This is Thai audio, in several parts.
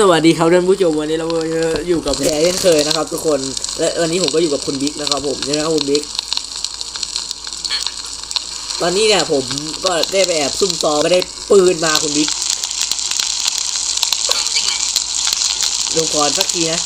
สวัสดีครับท่านผู้ชมวันนี้เราอยู่กับแพรเช่นเคยนะครับ ทุกคนและวันนี้ผมก็อยู่กับคุณบิ๊กนะครับ ผมนี่นะครับคุณบิ๊กตอนนี้เนี่ยผมก็ได้ไปแอบซุ่มซ้อมไม่ได้ปืนมาคุณบิ๊กลงก่อนสักทีนะ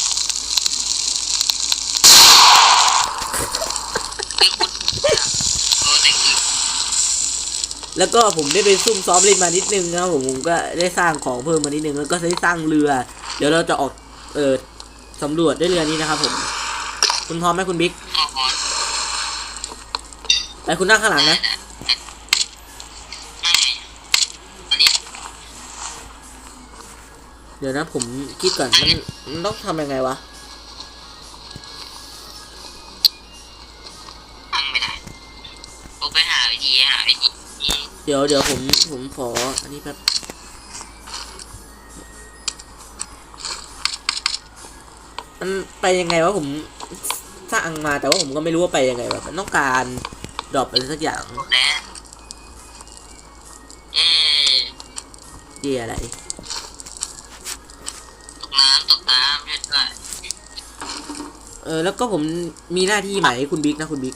แล้วก็ผมได้ไปซุ่มซ้อมเล่นมานิดนึงนะครับผมผมก็ได้สร้างของเพิ่มมานิดนึงแล้วก็ได้สร้างเรือ เดี๋ยวเราจะออกเออสำรวจด้วยเรือนี้นะครับผม คุณพร้อมไหมคุณบิ๊กไปคุณนั่งข้างหลังนะเดี๋ยวนะผมคิดก่อนมันมันต้องทำยังไงวะทำไม่ได้ผมไปหาวิธีหาวิธี เดี๋ยวเดี๋ยวผมผมขออันนี้แป๊บมันไปยังไงวะผมสร้างมาแต่ว่าผมก็ไม่รู้ว่าไปยังไงวะมันต้องการดรอปอะไรสักอย่างแล้วเอ๊ะเดียอะไรตกน้ำตกน้ำช่วยด้วยเออแล้วก็ผมมีหน้าที่ใหม่ให้คุณบิ๊กนะคุณบิ๊ก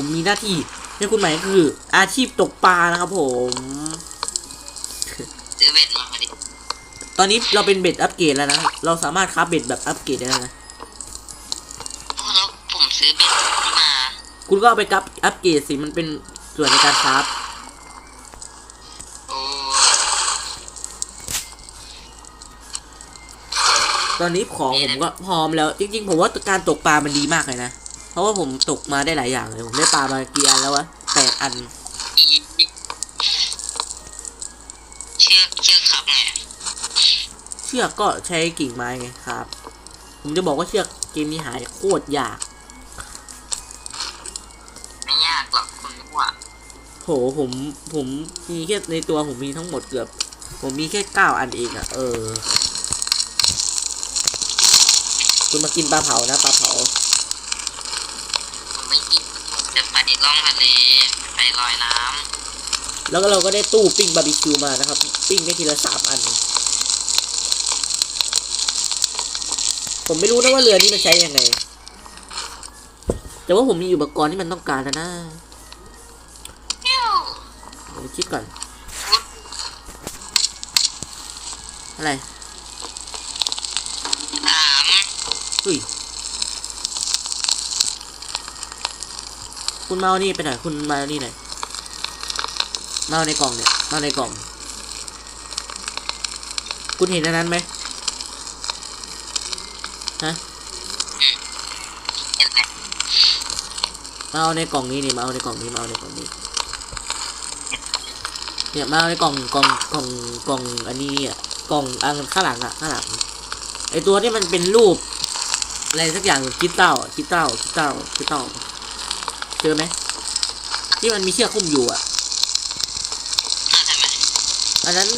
ผมมีหน้าที่ให้คุณใหม่ก็คือ อาชีพตกปลานะครับผมซื้อเบ็ดมาพอดีตอนนี้เราเป็นเบ็ดอัปเกรดแล้วนะ เราสามารถคราฟเบ็ดแบบอัปเกรดได้แล้วนะโอ้แล้วผมซื้อเบ็ดมาคุณก็เอาไปกับอัปเกรดสิ มันเป็นส่วนในการคราฟโอ้ตอนนี้ของผมก็พร้อมแล้ว จริง ๆ ผมว่าการตกปลามันดีมากเลยนะเพ ราะว่าผมตกมาได้หลายอย่างเลย ผมได้ปลามากี่อันแล้ววะแปดอัน เชือกเชือกครับไงเชือกก็ใช้กิ่งไม้ไงครับ ผมจะบอกว่าเชือกเกมนี้หายโคตรยาก ไม่ยากหรอกคุณว่าโหผมผมมีแค่ในตัวผมมีทั้งหมดเกือบ ผมมีแค่เก้าอันเองอะเออ คุณมากินปลาเผานะปลาเผา ผมไม่กินผมจะไป ล่องทะเลไปลอยน้แล้วก็เราก็ได้ตู้ปิ้งบาร์บีคิวมานะครับ ปิ้งได้ทีละสามอัน ผมไม่รู้นะว่าเรือนี้มันใช้ยังไง แต่ว่าผมมีอุปกรณ์ที่มันต้องการแล้วนะำเที่ยวเดี๋ยวคิดก่อน อะไรสามอุ้ย คุณมาเอานี่ไปหน่อยคุณมาเอานี่หน่อยมาเอาในกล่องเนี่ยมาเอาในกล่อง คุณเห็นอันนั้นไหมฮะเห็นไหมมาเอาในกล่องนี้นี่มาเอาในกล่องนี้มาเอาในกล่องนี้เนี่ยมาเอาในกล่องกล่องกล่องกล่องอันนี้อะกล่องอันข้างหลังอะข้างหลังไอตัวที่มันเป็นรูปอะไรสักอย่างคริสตัลอะคริสตัลคริสตัลคริสตัล เจอไหมที่มันมีเชือกคุ้มอยู่อะอ่าทำไมอันนั้น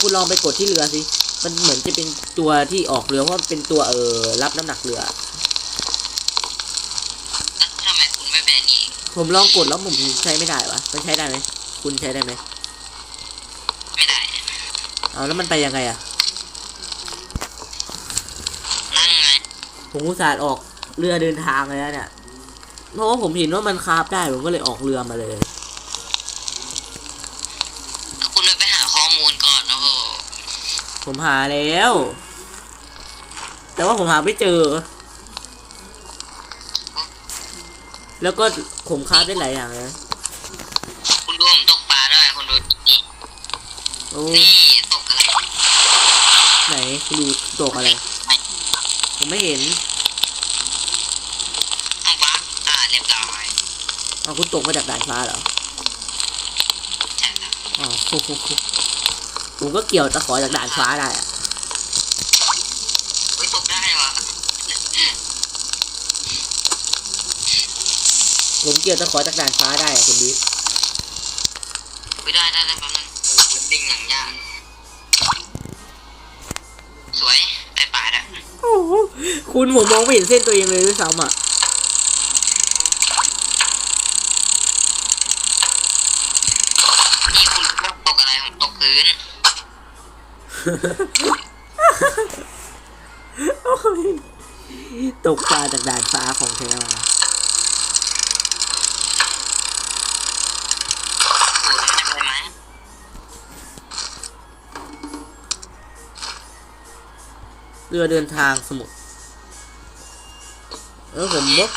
คุณลองไปกดที่เรือสิมันเหมือนจะเป็นตัวที่ออกเรือเพราะมันเป็นตัวเออรับน้ำหนักเรือแล้วทำไมคุณไม่เป็นอันนี้ผมลองกดแล้วผมใช้ไม่ได้วะมันใช้ได้ไหมคุณใช้ได้ไหมไม่ได้เอาแล้วมันไปยังไงอะนั่งไงผมอุตส่าห์ออกเรือเดินทางเลยนะเนี่ย เพราะว่าผมเห็นว่ามันคราฟได้ผมก็เลยออกเรือมาเลย คุณไปหาข้อมูลก่อนโอ้โหผมหาแล้ว แต่ว่าผมหาไม่เจอ แล้วก็ผมคราฟได้หลายอย่างเลยนะคุณดูผมตกปลาด้วยคุณดูนี่โอ้นี่ตกอะไรไหนคุณดูตกอะไรไม่ผมไม่เห็น เอาบักอ่าเรียบร้อย เอาคุณตกมาจากด่านฟ้าเหรอใช่ครับอ๋อผมก็เกี่ยวตะขอจากด่านฟ้าได้อะเฮ้ยตกได้วะผมเกี่ยวตะขอจากด่านฟ้าได้อะคุณบิ๊กไม่ได้ได้ได้แป๊บนึงโอ้โหมันดิ่งอย่างยากสวยได้ปลาด้วยโอ้โหคุณผมมองไม่เห็นเส้นตัวเองเลยด้วยซ้ำอะ ตกอะไรผมตกพื้นโอ้ยตกปลาจากด่านฟ้าของแท้มาปูดไม่เป็นไหมเรือเดินทางสมุทรเออผมบก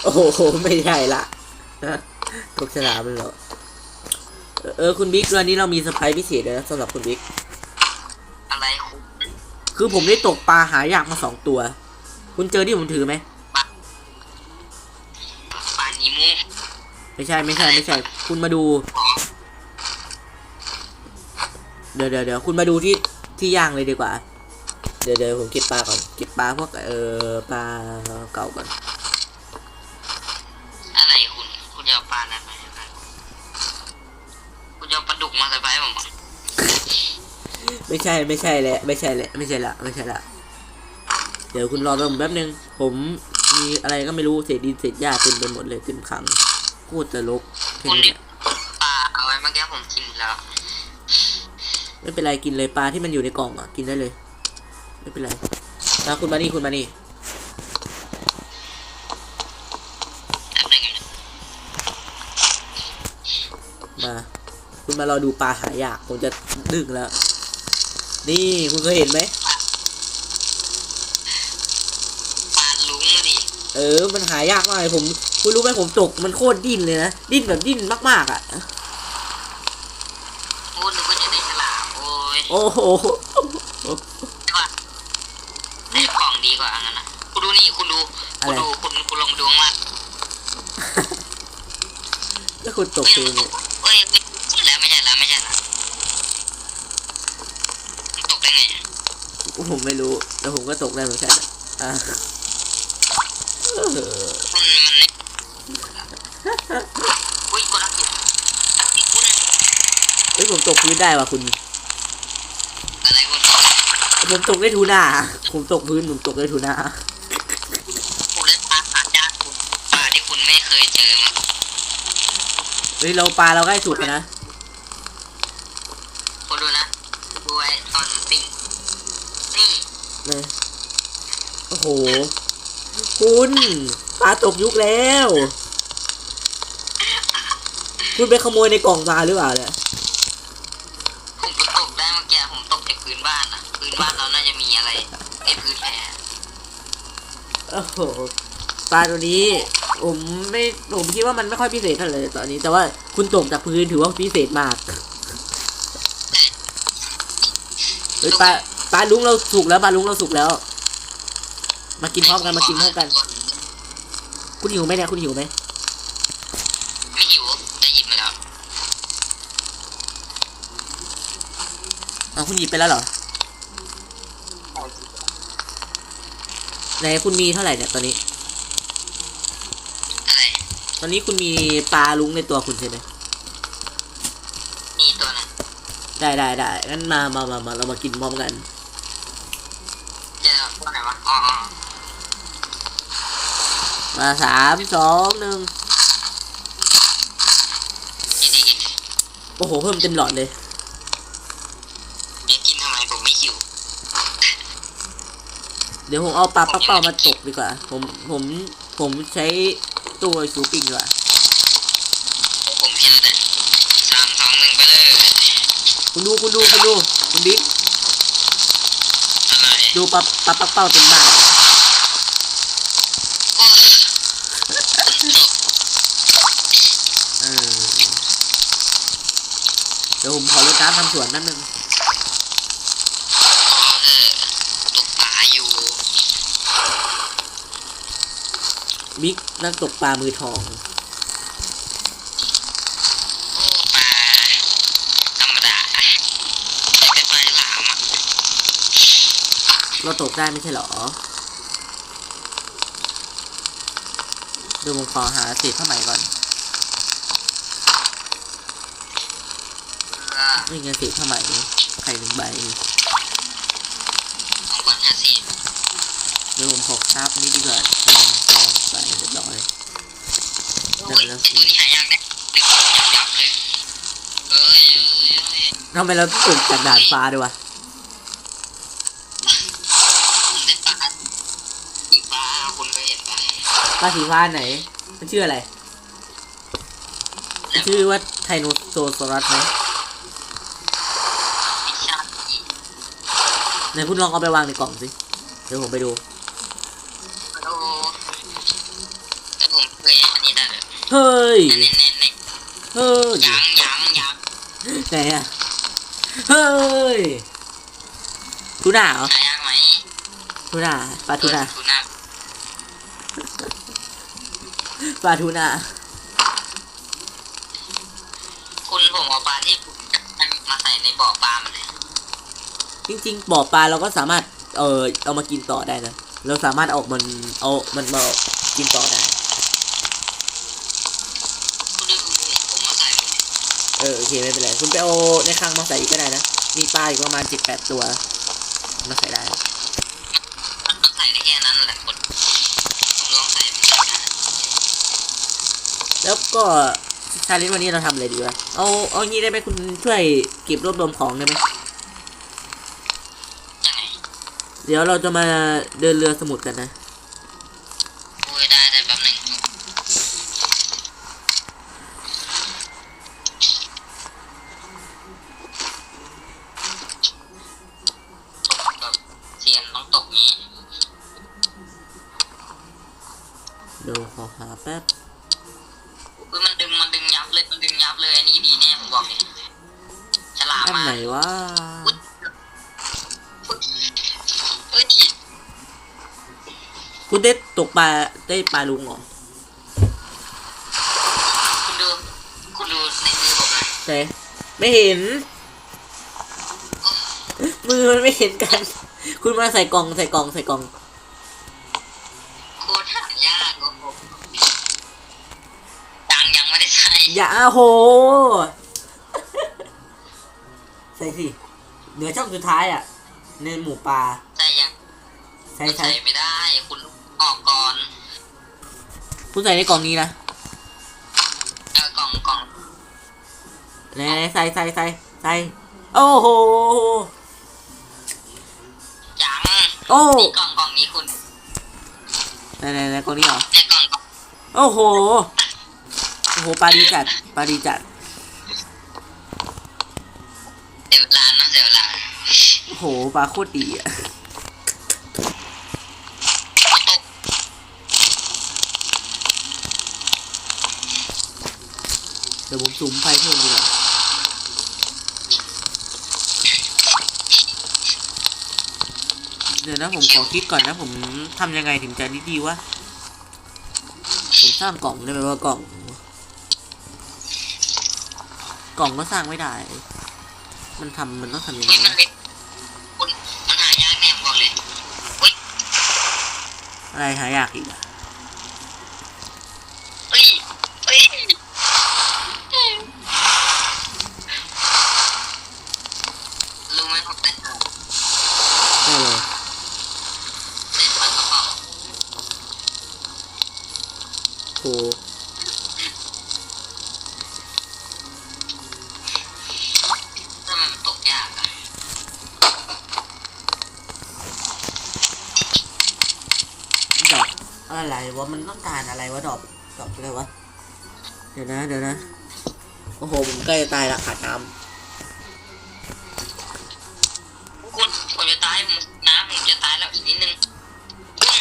เอาไปโอ้โหไม่ใช่ละตกฉลามเลยเหรอเออเออคุณบิ๊กวันนี้เรามีเซอร์ไพรส์พิเศษเลยนะสำหรับคุณบิ๊กอะไรคุณคือผมได้ตกปลาหายากมาสองตัว คุณเจอที่ผมถือไหมปลานิมุไม่ใช่ไม่ใช่ไม่ใช่ คุณมาดู เดี๋ยวเดี๋ยวเดี๋ยวคุณมาดูที่ที่ย่างเลยดีกว่า เดี๋ยวเดี๋ยวผมเก็บปลาก่อนเก็บปลาพวกเออปลาเก่าก่อน ปลาอะไรมาให้ผมคุณจะปลาดุกมาใส่ไว้ผมไม่ใช่ไม่ใช่แหละไม่ใช่แหละไม่ใช่ละไม่ใช่ละเดี๋ยวคุณรอผมแป๊บนึง ผมมีอะไรก็ไม่รู้เศษดินเศษหญ้าเต็มไปหมดเลยเต็มขังโคตรจะรกแค่นี้นี่เนี่ยปลาเอาไว้เมื่อกี้ผมกินแล้วไม่เป็นไรกินเลยปลาที่มันอยู่ในกล่องอะกินได้เลย ไม่เป็นไรมาคุณมานี่คุณมานี่ มารอดูปลาหายากผมจะดึงแล้ว นี่คุณเคยเห็นไหมปลาลุงอะดิเออ มันหายากมากเลยผม คุณรู้ไหมผมตกมันโคตรดิ้นเลยนะ ดิ้นแบบดิ้นมากๆอะ โอ้นึกว่าจะได้ฉลามโอ้ยโอ้โหใช่ป่ะไอ้กล่องดีกว่าอันนั้นนะคุณดูนี่คุณดูคุณดูคุณคุณลองดูข้างล่างถ้าคุณตกเอ้ยเองเนี่ย เอ้ยไม่ใช่แล้วไม่ใช่แล้วไม่ใช่แล้วมันตกได้ไง ผมไม่รู้แต่ผมก็ตกได้เหมือนกันอะอะเออมันมันไม่อุ้ยกดอัพอยู่อัพอีกคุณเฮ้ยผมตกพื้นได้ว่ะคุณอะไรคุณผมตกได้ทูน่าผมตกพื้นผมตกได้ทูน่าผมเล่นปลาหายากคุณปลาที่คุณไม่เคยเจอมาเฮ้ยเราปลาเราใกล้สุดแล้วนะคุณดูนะดูไอ้ตอนปิง นี่เลยโอ้โห คุณปลาตกยุคแล้ว คุณไปขโมยในกล่องมาหรือเปล่าเนี่ยผมก็ตกได้เมื่อกี้ผมตกจากพื้นบ้านนะพื้นบ้านเราน่าจะมีอะไรไอ้พื้นแผ่โอ้โหปลาตัวนี้ผมไม่ผมคิดว่ามันไม่ค่อยพิเศษเท่าไหร่ตอนนี้ แต่ว่าคุณตกจากพื้นถือว่าพิเศษมากเฮ้ยปลา ปลาลุงเราสุกแล้วปลาลุงเราสุกแล้ว มากินพร้อมกันมากินพร้อมกัน คุณหิวไหมเนี่ยคุณหิวไหมไม่หิวจะหยิบมาแล้วอ้าวคุณหยิบไปแล้วเหรอไหนคุณมีเท่าไหร่เนี่ยตอนนี้ อะไรตอนนี้คุณมีปลาลุงในตัวคุณใช่ไหมมีตัวหนึงได้ได้ได้งั้นมามามามาเรามากินพร้อมกัน เจอตัวไหนวะอ๋ออ๋อ มาสามสองหนึ่งนี่นี่นี่โอ้โห เพิ่มเต็มหลอดเลยเดี๋ยวกินทำไมผมไม่หิวเดี๋ยวผมเอาปลาปักเป้ามาตกดีกว่า ผมผมผมใช้ตัวชูปิ้งดีกว่าผมเห็นแต่สามสองหนึ่งไปเลยคุณดูคุณดูคุณดูคุณบิ๊กอะไรดูปลาปลาปักเป้าเต็มบ้าน โอ้ยจบ เออ เดี๋ยวผมขอรดน้ำทำสวนนั่นนึงอ๋อเออตกปลาอยู่บิ๊กนักตกปลามือทองโอ้ปลาธรรมดาแต่เป็นปลาฉลามอะเราตกได้ไม่ใช่เหรอเดี๋ยวผมขอหาเศษผ้าไหมก่อน เรือนี่ไงเศษผ้าไหมไข่หนึ่งใบสองพันห้าสิบเดี๋ยวผมขอคราบนี้ดีกว่าหนึ่งสองใส่เรียบร้อยโอ้ยไอตัวนี้หายากเนี่ยนึกยับยับเลยเอ้ยเอ้ยทำไมเราตกจากด่านฟ้าด้วยวะได้ปลาสีฟ้าคุณเคยเห็นปะปลาสีฟ้าไหน มันชื่ออะไร ชื่อว่าไทโนโซซอรัสไหมใช่ ไหนคุณลองเอาไปวางในกล่องสิ เดี๋ยวผมไปดูโอ้แต่ผมเคยอันนี้ได้เลยเฮ้ยอันนี้ในในเฮ้ยยังยังยังไหนอะเฮ้ยทูน่าเหรอหายากไหมทูน่าปลาทูน่าทูน่าปลาทูน่า คุณผมเอาปลาที่มาใส่ในบ่อปลามันเลย จริง ๆบ่อปลาเราก็สามารถเออเอามากินต่อได้นะเราสามารถออกมันเอามันมากินต่อได้คุณดูผมมาใส่หมดเออโอเคไม่เป็นไรคุณไปเอาในคลังมาใส่อีกก็ได้นะมีปลาอีกประมาณเจ็ดแปดตัวมาใส่ได้ใส่ได้แค่นั้นแหละคนลองใส่แล้วก็ชาเลนวันนี้เราทำอะไรดีวะเอาเอางี้ได้ไหมคุณช่วยเก็บรวบรวมของได้ไหม ยังไง เดี๋ยวเราจะมาเดินเรือสมุทรกันนะ คุณได้ตกปลาได้ปลาลุงเหรอคุณดูคุณดูในมือผมนะใช่ไม่เห็น มือมันไม่เห็นกัน คุณมาใส่กล่องใส่กล่องใส่กล่องโคตรหายากโอ้โหยังยังไม่ได้ใส่อย่าโห ใส่สิเหนือช่องสุดท้ายอะในหมู่ปลาใส่ยังใส่มันใส่ใส่ไม่ได้คุณ ออกก่อนคุณใส่ในกล่องนี้นะเอากล่องกล่องไหนๆใส่ใส่ใส่ใส่โอ้โหยังโอ้นี่กล่องกล่องนี้คุณไหนไหนไหนกล่องนี้เหรอในกล่องกล่องโอ้โหโอ้โหปลาดีจัดปลาดีจัดเสียเวลานะเสียเวลาโอ้โหปลาโคตรดีอะ ตก เดี๋ยวผมซูมไฟเพิ่มดีกว่าเดี๋ยวนะผมขอคิดก่อนนะผมทำยังไงถึงจะดีดีๆวะ ผมสร้างกล่องได้ไหมว่ากล่อง กล่องก็สร้างไม่ได้ มันทำมันต้องทำยังไงนี่มันวะเล็กคุณมันหายากแน่ผมบอกเลยอุ้ยอะไรหายากอีกอะ วะมันต้องการอะไรวะดอกดอกอะไรวะเดี๋ยวนะเดี๋ยวนะโอ้โหผมใกล้จะตายละขาดน้คุณผมจะตายผมน้ำผมจะตายแล้วอีกนิดนึงอุ้ย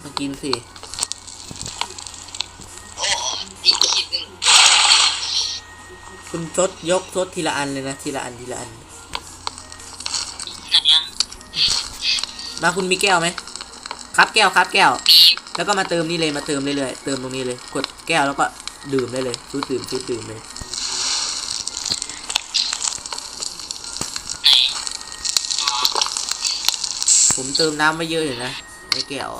ำมากินสิโอ้อีกขีดหนึ่งคุณชดยกชดทีละอันเลยนะทีละอันทีละอันไหนอะมาคุณมีแก้วไหมครับแก้วครับแก้ว มี แล้วก็มาเติมนี่เลยมาเติมเรื่อยๆเติมตรงนี้เลย กดแก้วแล้วก็ดื่มได้เลยชูดื่มชูดื่มเลยผมเติมน้ำไว้เยอะอยู่นะในแก้ว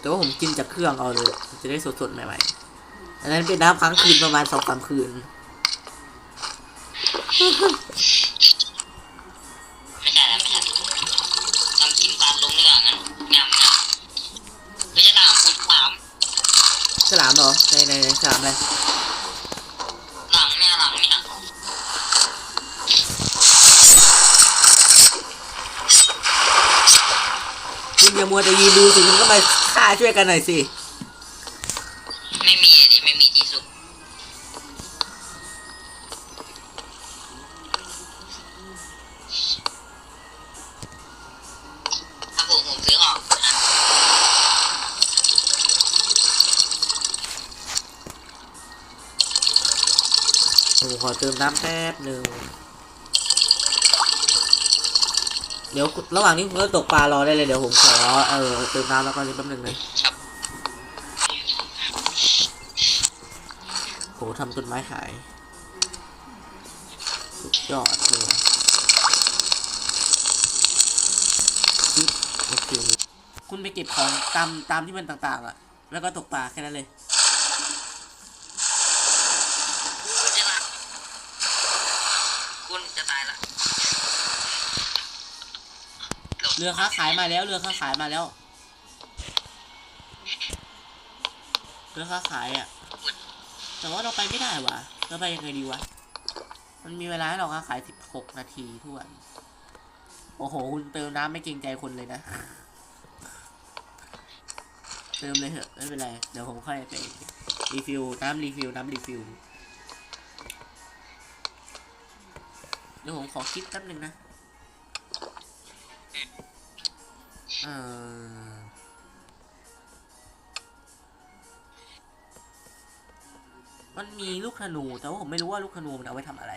แต่ว่าผมกินจากเครื่องเอาเลย จะได้สดๆใหม่ๆอันนั้นเป็นน้ำค้างคืนประมาณสองสามคืน ในในในฉลามอะไรหลังเนี่ยหลังเนี่ยคุณอย่ามัวแต่ยืนดูสิคุณก็มาฆ่าช่วยกันหน่อยสิ ไม่มีอะดิไม่มีที่สุด เติมน้ำแป๊บหนึ่งเดี๋ยวระหว่างนี้ผมก็ตกปลารอได้เลยเดี๋ยวผมขอเออเติมน้ำแล้วก็แป๊บหนึ่งเลยครับโหทำต้นไม้หายสุดยอดเลยจิ๊บโอเคคุณไปเก็บของตามตามที่มันต่างๆอะ แล้วก็ตกปลาแค่นั้นเลย คุณจะละ คุณจะตายละเรือค้าขายมาแล้วเรือค้าขายมาแล้วเรือค้าขายอะ แต่ว่าเราไปไม่ได้วะเราไปยังไงดีวะ มันมีเวลาให้เราค้าขายสิบหกนาทีทวนโอ้โห คุณเติมน้ำไม่เกรงใจคนเลยนะ เติมเลยเถอะ ไม่เป็นไร เดี๋ยวผมค่อยไปรีฟิลน้ำรีฟิลน้ำรีฟิล เดี๋ยวผมขอคิดแป๊บหนึงนะเออมันมีลูกธนู แต่ว่าผมไม่รู้ว่าลูกธนูมันเอาไว้ทำอะไร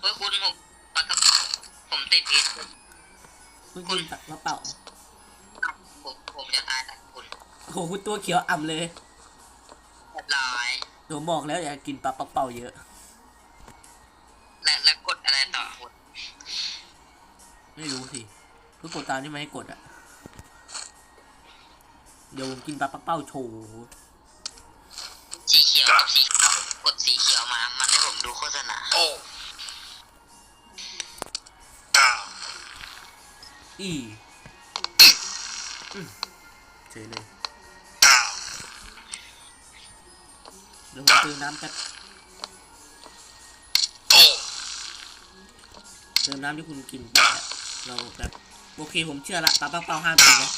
เฮ้ยคุณผมปกติผมติดพิษคุณกินปักมะเป่าผมผมจะตายแต่คุณโอ้โหคุณตัวเขียวอ่ำเลยเรียบ ร้อยผมบอกแล้วอย่ากินปลาปักเป่าเยอะ และและกดอะไรต่อคุณไม่รู้สิคือกดตามที่มันให้กดอะเดี๋ยวผมกินปลาปักเป้าโชว์สีเขียวกับสีขาวกดสีเขียวมา มันให้ผมดูโฆษณาอีอืมเฉยเลย เดี๋ยวผมเติมน้ำแป๊บเติมน้ำที่คุณกินไปอะเราแบบโอเคผมเชื่อละปลาปักเป้าห้ามกินนะ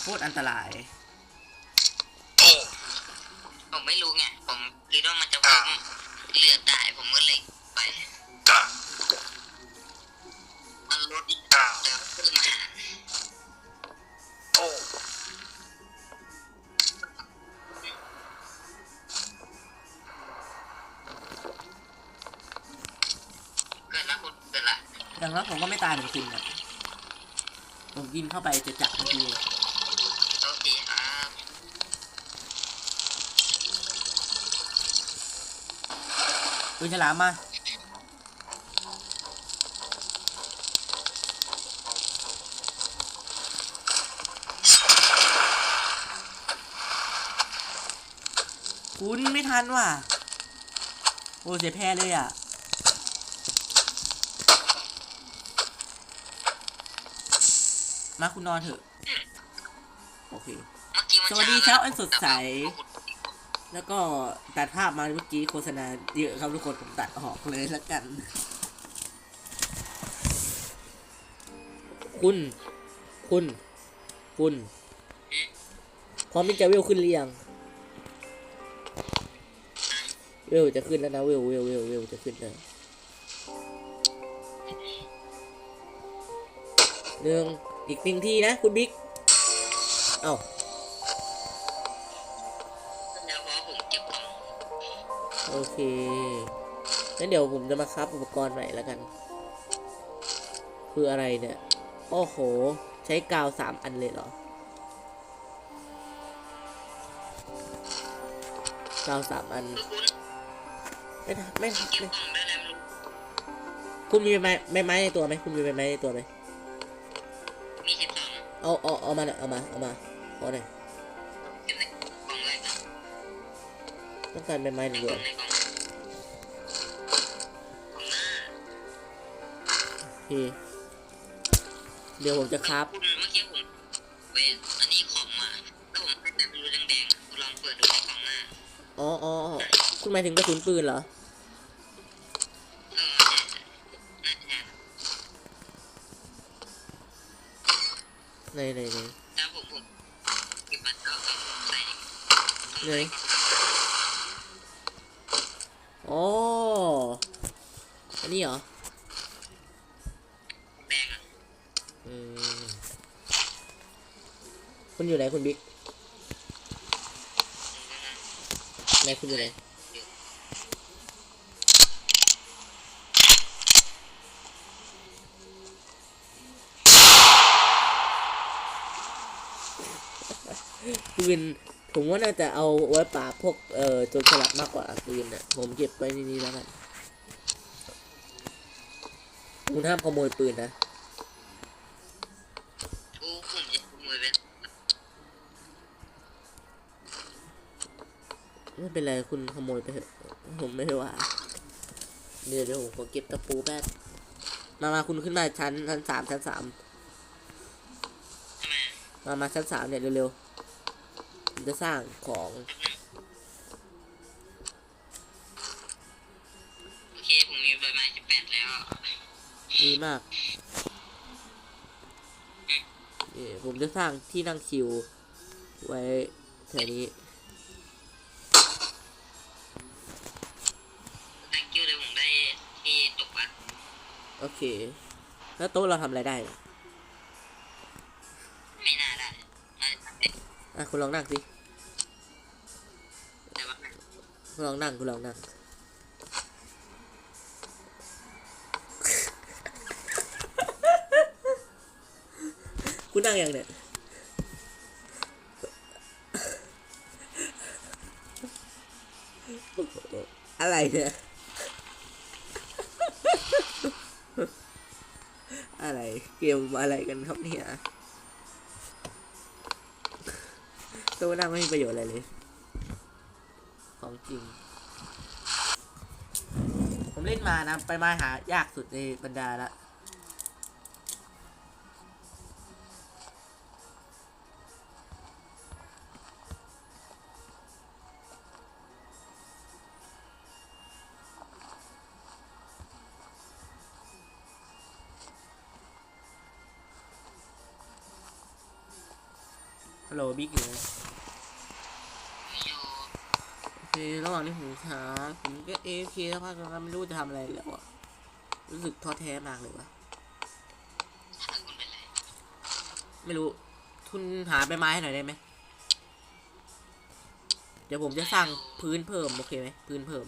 โคตรอันตรายผมไม่รู้ไง ผมคิดว่ามันจะเพิ่มเลือดได้ ผมก็เลยไปมันลดอีกแต่เพิ่มา อย่างนั้นผมก็ไม่ตายเหมือนคุณอะผมกินเข้าไปจะจับเมื่อกี้โอเคครับปืนฉลามมาคุณไม่ทันว่ะ โอ้เสียแพ้เลยอะ มาคุณนอนเถอะ โอเคเมื่อกี้มันสวัสดีเช้าอันสดใสแต่ว่าแล้วก็ตัดภาพมาเมื่อกี้โฆษณาเยอะครับทุกคนผมตัดออกเลยแล้วกัน คุณ คุณ คุณ พร้อมที่จะเวลขึ้นหรือยัง เวลจะขึ้นแล้วนะเวลเวลเวลเวลจะขึ้นแล้วหนึ่ง อีกหนึ่งทีนะ คุณบิ๊ก เอ้าแล้วเพราโอเคงั้นเดี๋ยวผมจะมาครับอุปกรณ์ใหม่แล้วกัน คืออะไรเนี่ย โอ้โห ใช้กาวสามอันเลยเหรอ กาวสามอัน ไม่ไม่ไม่ได้คุณมีไม้ไม้ในตัวไหม คุณมีไม้ในตัวไหม เอาเอาเอามาหน่อยเอามาเอามาขอหน่อยเก็บในกล่องอะไรกันต้องการใบไม้หในนึ่งกเดีล่ยอวงในกล่องกล่องหน้าโอเคเดี๋ยวผมจะครับคุณเมื่อกี้ผมเว้ยอันนี้ของมาแล้วผมแต่ไม่รู้แดงๆคุณลองเปิดดูในกล่องหน้าอ๋ออ๋ออ๋อคุณหมายถึงกระสุนปืนเหรอเอ ในในในแต่ผมผมเก็บมันแล้วเอาใส่ไหนอ๋ออันนี้เหรอแดงอะอืมคุณอยู่ไหนคุณบิ๊กไหนคุณอยู่ไหน ปืนผมว่าน่าจะเอาไว้ปราพวกเอ่อโจรสลัดมากกว่าปืนเนี่ยผมเก็บไว้ในนี้แล้วกันคุณห้ามขโมยปืนนะทูผมจะขโมยไปไม่เป็นไรคุณขโมยไปเถอะผมไม่ได้ว่าเดี๋ยวเดี๋ยวผมขอเก็บตะปูแป๊บมามาคุณขึ้นมาชั้นชั้นสามชั้นสามมามาชั้นสามเนี่ยเร็วๆ จะสร้างของโอเคผมมีใบไม้สิบแปดแล้วดีมากนี่ผมจะสร้างที่นั่งคิว ไว้แถวนี้ thank you เลยผมได้ที่ตกปลาโอเค แล้วโต๊ะเราทำอะไรได้เนี่ยไม่น่าได้น่าจะทำได้ อะคุณลองนั่งสิ คุณลองนั่งคุณลองนั่งคุณนั่งยังเนี่ยอะไรเนี่ย อะไรเกมอะไรกันครับเนี่ยตัวนั่งไม่มีประโยชน์อะไรเลย จริง ผมเล่นมานะ ไปมาหายากสุดในบรรดาละ ระหว่างที่ผมหาผมก็เอฟเคแล้วพักแล้วไม่รู้จะทำอะไรแล้วอะรู้สึกท้อแท้มากเลยวะไม่รู้ ทุนหาใบไม้ให้หน่อยได้ไหมเดี๋ยวผมจะสร้างพื้นเพิ่มโอเคไหมพื้นเพิ่ม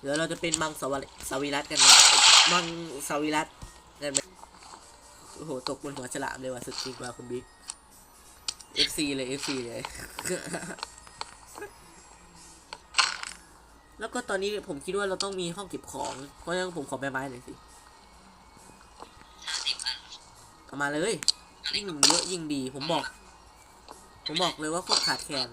เดี๋ยวเราจะเป็นมังสวรสวิรัตกันนะมังสวิรัตกันไหม โอ้โห ตกบนหัวฉลามเลยว่ะสุดจริงว่ะคุณบิ๊ก FC เลย FC เลย แล้วก็ตอนนี้ผมคิดว่าเราต้องมีห้องเก็บของ เพราะฉะนั้นผมขอใบไม้หน่อยสิห้าสิบอันเอามาเลยยิ่งเยอะยิ่งดี ผมบอก ผมบอกเลยว่าโคตรขาดแคลน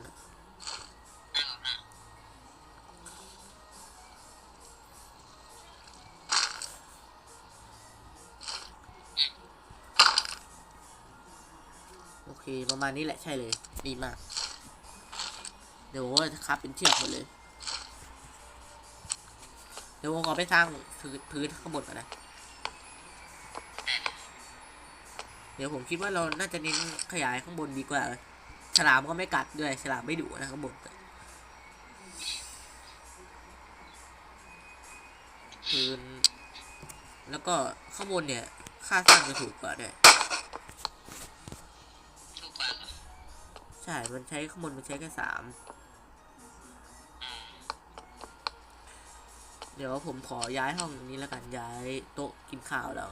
ประมาณนี้แหละใช่เลย ดีมาก เดี๋ยวผมว่าจะคับเป็นเชือกหมดเลย เดี๋ยวผมขอไปสร้างพื้นพื้นข้างบนก่อนนะ เดี๋ยวผมคิดว่าเราน่าจะเน้นขยายข้างบนดีกว่า ฉลามก็ไม่กัดด้วย ฉลามไม่ดุนะข้างบนพื้นแล้วก็ข้างบนเนี่ย ค่าสร้างจะถูกกว่าด้วย ใช่ มันใช้ข้างบนมันใช้แค่สาม เดี๋ยวผมขอย้ายห้องนี้แล้วกันย้ายโต๊ะกินข้าวเรา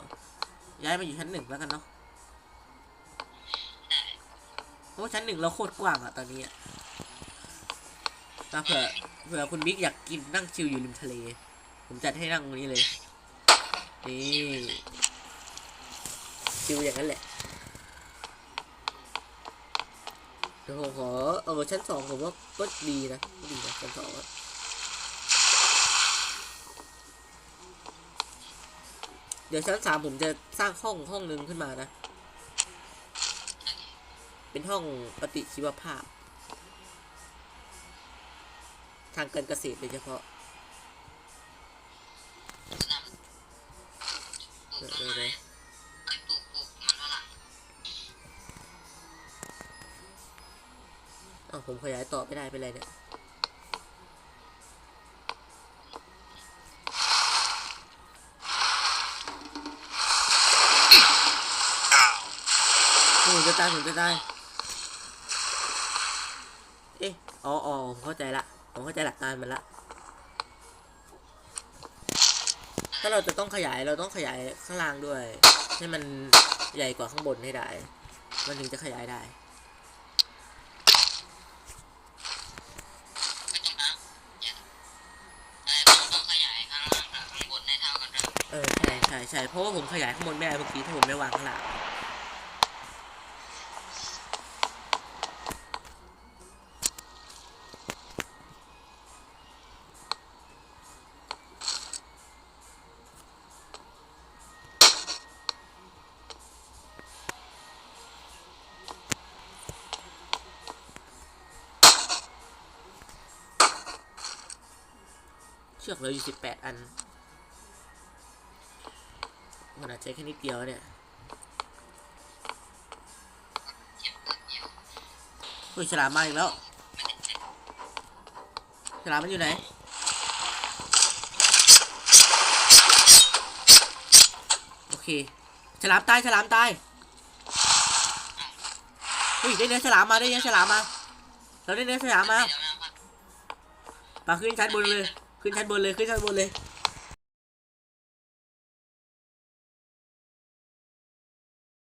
ย้ายมาอยู่ชั้นหนึ่งแล้วกันเนาะ เพราะว่าชั้นหนึ่งเราโคตรกว้างอะตอนนี้อะเผื่อเผื่อคุณบิ๊กอยากกินนั่งชิลอยู่ริมทะเล ผมจัดให้นั่งตรงนี้เลย นี่ชิลอย่างนั้นแหละ ดี๋ยวผมขอเออชั้นสองผมว่าก็ดีนะดีนะชั้นสองเดี๋ยวชั้นสามผมจะสร้างห้องห้องหนึ่งขึ้นมานะ เป็นห้องปฏิชีวภาพ ทางการเกษตรโดยเฉพาะเดี๋ยว อ้าวผมขยายต่อไม่ได้เป็นไรเนี่ยผมจะตายผมจะตาย เอ๊ะ อ๋ออ๋อผมเข้าใจละ ผมเข้าใจหลักการมันละ ถ้าเราจะต้องขยาย เราต้องขยายข้างล่างด้วย ให้มันใหญ่กว่าข้างบนให้ได้ มันถึงจะขยายได้ ไม่ต้องนะอย่าอะไรต้องต้องขยายข้างล่างกับข้างบนให้เท่ากันด้วย เออ ใช่เพราะว่าผมขยายข้างบนไม่ได้เมื่อกี้ถ้าผมไม่วางข้างหล่างเชือกเหลืออยู่สิบแปดอัน นาจใช้แค่นิดเดียวเนี่ยเจ็บเกินเดียวเฮ้ยฉลามมาอีกแล้ว ฉลามมันอยู่ไหน โอเค ฉลามตาย ฉลามตายเฮ้ยได้เนื้อฉลามมา ได้เนื้อฉลามมา เราได้เนื้อฉลามมาเดี๋ยวนะครับปาขึ้นชั้นบนเลย ขึ้นชั้นบนเลย ขึ้นชั้นบนเลย